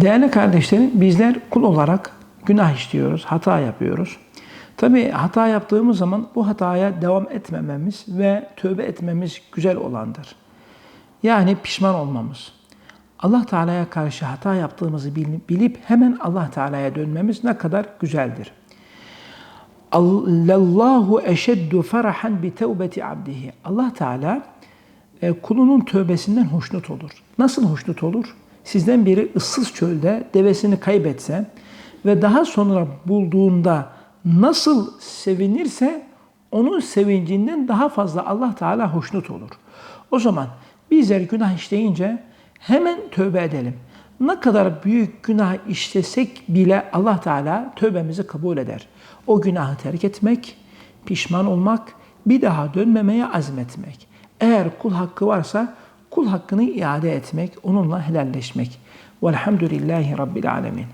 Değerli kardeşlerim, bizler kul olarak günah işliyoruz, hata yapıyoruz. Tabi hata yaptığımız zaman bu hataya devam etmememiz ve tövbe etmemiz güzel olandır. Yani pişman olmamız. Allah Teala'ya karşı hata yaptığımızı bilip hemen Allah Teala'ya dönmemiz ne kadar güzeldir. Allahu eşeddu ferahan bi tevbeti abdihi. Allah Teala e, kulunun tövbesinden hoşnut olur. Nasıl hoşnut olur? Sizden biri ıssız çölde devesini kaybetse ve daha sonra bulduğunda nasıl sevinirse onun sevincinden daha fazla Allah Teala hoşnut olur. O zaman bizler günah işleyince hemen tövbe edelim. Ne kadar büyük günah işlesek bile Allah Teala tövbemizi kabul eder. O günahı terk etmek, pişman olmak, bir daha dönmemeye azmetmek. Eğer kul hakkı varsa kul hakkını iade etmek, onunla helalleşmek. Velhamdülillahi Rabbil Alemin.